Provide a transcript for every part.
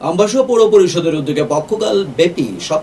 আমবাসা পৌর পরিষদের উদ্যোগে পক্ষকাল ব্যাপী সব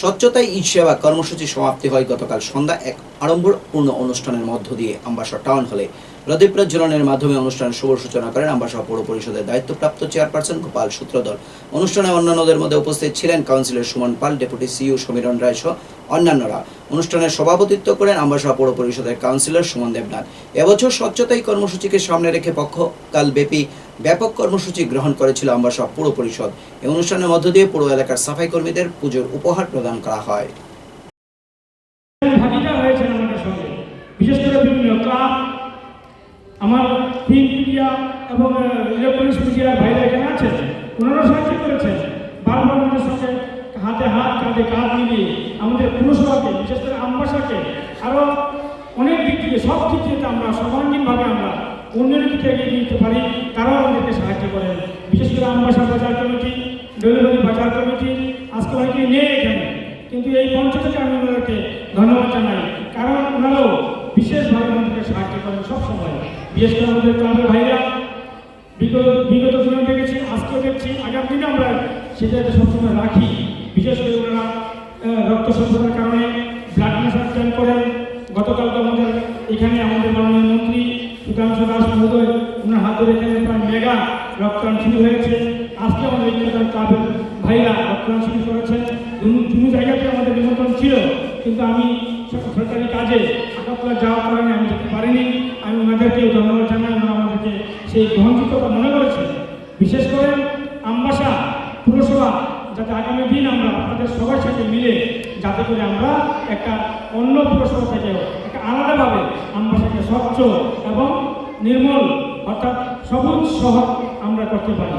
স্বচ্ছতায় ঈদ সেবা কর্মসূচি সমাপ্তি হয় গতকাল সন্ধ্যা এক আড়ম্বরপূর্ণ অনুষ্ঠানের মধ্য দিয়ে আমবাসা টাউন হলে। প্রদীপ প্রজ্বলনের মাধ্যমে অনুষ্ঠানের শুভ সূচনা করেন আমবাসা পৌর পরিষদের দায়িত্বপ্রাপ্ত চেয়ারপারসন গোপাল সূত্রধর। অনুষ্ঠানে অন্যান্যদের মধ্যে উপস্থিত ছিলেন councillor Suman Pal, deputy CEO Samiran Roy সহ অন্যান্যরা। অনুষ্ঠানে সভাপতিত্ব করেন আমবাসা পৌর পরিষদের কাউন্সিলর সুমন দেবনাথ। এবছর স্বচ্ছতাই কর্মসূচিকে সামনে রেখে পক্ষকাল ব্যাপী ব্যাপক কর্মসূচি গ্রহণ করেছিল আমবাসা পৌর পরিষদ। এই অনুষ্ঠানের মধ্য দিয়ে পুরো এলাকার সাফাই কর্মীদের পুজোর উপহার প্রদান করা হয় ভাগিদার হয়েছেন আমাদের সঙ্গে বিশেষ করে বিভিন্ন ক্লাব আমার প্রিন্ট মিডিয়া এবং ইলেকট্রনিক্স মিডিয়ার ভাইরা এখানে আছেন। ওনারা সাহায্য করেছেন। বারবার আমাদের সঙ্গে হাতে হাত কাঁধে কাঁধ মিলিয়ে আমাদের পুরসভাকে, বিশেষ করে আমবাসাকে আরও অনেক দিক থেকে, সব দিক থেকে আমরা সর্বাঙ্গীনভাবে আমরা উন্নয়নের দিকে এগিয়ে নিতে পারি, তারাও আমাদেরকে সাহায্য করেন। বিশেষ করে আমবাসা বাজার কমিটি, ডেলিভারি বাজার কমিটি, আজকে অনেকে নেই এখানে। কিন্তু এই মঞ্চ থেকে আমি ওনাদেরকে ধন্যবাদ জানাই। কারণ ওনারাও বিশেষভাবে আমাদেরকে সাহায্য করেন সবসময় বিশেষ করে আমাদের ক্লাবের ভাইরা বিগত বিগত দিনে দেখেছি, আজকেও দেখছি, আগামী দিনে আমরা সেটা যাতে সবসময় রাখি। বিশেষ করে ওনারা রক্ত স্বল্পতার কারণে ব্লাড প্রেশার ক্যাম্প করেন। গতকাল তো আমাদের এখানে আমাদের মাননীয় মন্ত্রী সুধাংশু দাস মহোদয়, ওনার হাত এখানে প্রায় মেগা রক্তদান শুরু হয়েছে। আজকে আমাদের এখানকার ক্লাবের ভাইরা রক্তদান শুরু করেছেন। দুনো জায়গাতে আমাদের নিমন্ত্রণ ছিল, কিন্তু আমি সরকারি কাজে আকাতলা যাওয়ার কারণে আমি যেতে পারিনি আমি ওনাদেরকে ধন্যবাদ জানাই, আমরা আমাদেরকে সেই গ্রহণযোগ্যতা মনে করেছি। বিশেষ করে আমবাসা পুরসভা, যাতে আগামী দিন আমরা আপনাদের সবার সাথে মিলে যাতে করে আমরা একটা অন্য পুরসভা থেকে একটা আলাদাভাবে আমবাসাকে স্বচ্ছ এবং নির্মল অর্থাৎ সবুজ শহর আমরা করতে পারি।